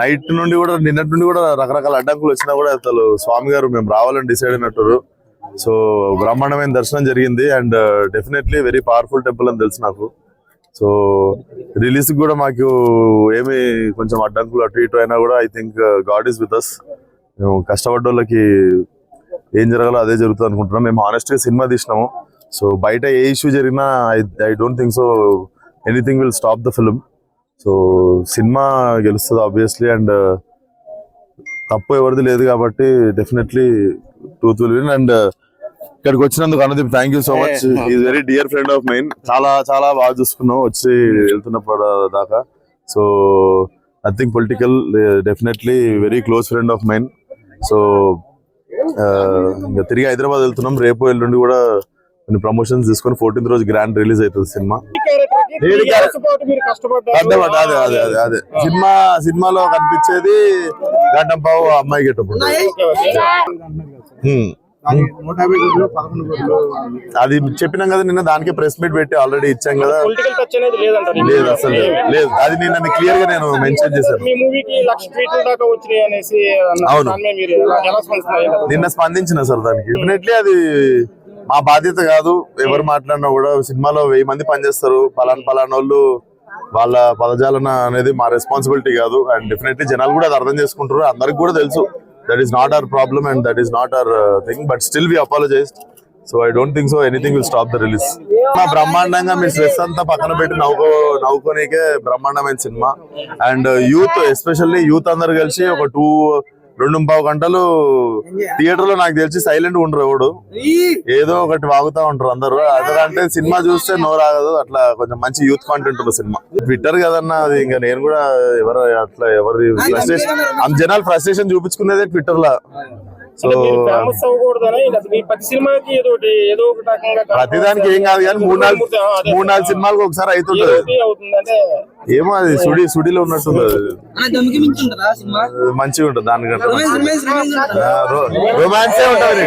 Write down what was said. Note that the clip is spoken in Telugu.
నైట్ నుండి కూడా నిన్నటి నుండి కూడా రకరకాల అడ్డంకులు వచ్చినా కూడా అసలు స్వామి గారు మేము రావాలని డిసైడ్ అయినట్టు. సో బ్రహ్మాండమైన దర్శనం జరిగింది and definitely very powerful temple అని తెలుసు నాకు. సో రిలీజ్ కూడా మాకు ఏమి కొంచెం అడ్డంకులు అటు ఇటు అయినా కూడా I think God is with us మేము కష్టపడ్డ వాళ్ళకి ఏం జరగాలో అదే జరుగుతుంది అనుకుంటున్నాం. మేము హానెస్ట్గా సినిమా తీసినాము. సో బయట ఏ ఇష్యూ జరిగినా I I don't think so anything will stop the film so cinema గెలుస్తుంది ఆబ్వియస్లీ అండ్ తప్పు ఎవరిది లేదు కాబట్టి definitely truth will win and ఇక్కడికి వచ్చినందుకు Anudeep thank you so much is very dear friend of mine చాలా చాలా బాగా చూసుకున్నాం వచ్చి వెళ్తున్నప్పుడు దాకా. So nothing political definitely very close friend of mine so ఇంకా తిరిగి హైదరాబాద్ వెళ్తున్నాం. రేపు ఎల్లుండి కూడా కొన్ని ప్రమోషన్స్ తీసుకొని ఫోర్టీన్త్ రోజు గ్రాండ్ రిలీజ్ అవుతుంది సినిమా. కష్టపడ్డారు. అదే అదే అదే అదే. సినిమా సినిమాలో కనిపించేది గడ్డం పావు ఆ అమ్మాయి గెటప్ నూట యాభై కోట్లు పదకొండు కోట్లు అది చెప్పినాం కదా నిన్న దానికి ప్రెస్ మీట్ పెట్టి ఆల్రెడీ ఇచ్చాం కదా. పొలిటికల్ టచ్ అనేది లేదంటారు. లేదు అసలు లేదు. అది నిన్న క్లియర్గా నేను మెన్షన్ చేశాను. మీ మూవీకి లక్ష ట్వీట్ల దాకా వచ్చినాయి అనేసి అన్నారు. అవును. నిన్న స్పందించిన సార్ దానికి. డెఫినెట్లీ అది మా బాధ్యత కాదు. ఎవరు మాట్లాడినా కూడా సినిమాలో వెయ్యి మంది పనిచేస్తారు. పలానా పలానా వాళ్ళు వాళ్ళ పదజాలన అనేది మా రెస్పాన్సిబిలిటీ కాదు. అండ్ డెఫినెట్లీ జనాలు కూడా అది అర్థం చేసుకుంటారు అందరికి కూడా తెలుసు. That is not our problem and that is not our thing but still we apologize so I don't think so anything will stop the release మా బ్రహ్మాండంగా మీ స్ట్రెస్ అంతా పక్కన పెట్టి నవ్వుకో నవ్వుకోనికే బ్రహ్మాండమైన cinema. And youth especially youth అందరు కలిసి ఒక టూ రెండు పావు గంటలు థియేటర్లో నాకు తెలిసి సైలెంట్ ఉండరు ఎవడు. ఏదో ఒకటి వాగుతా ఉంటారు అందరు. అదంటే సినిమా చూస్తే నోరాగదు. అట్లా కొంచెం మంచి యూత్ కాంటెంట్ ఉన్న సినిమా. ట్విట్టర్ కదన్నా అది ఇంకా నేను కూడా ఎవరు అట్లా ఎవరి ఫ్రస్ట్రేషన్ జనాలు ఫ్రస్ట్రేషన్ చూపించుకునేదే ట్విట్టర్ లా సో ఫేమస్ అవ్వకూడదని ప్రతి సినిమాకి ఏదో ఒకటి ఏదో ఒక రకంగా ప్రతిదానికి ఏం కాదు కానీ మూడు నాలుగు మూడు నాలుగు సినిమాలకు ఒకసారి అవుతుంటది ఏమో అది సుడి సుడిలో ఉన్నట్టుంది మంచిగా ఉంటుంది దానికంటే? రొమాన్సే ఉంటుంది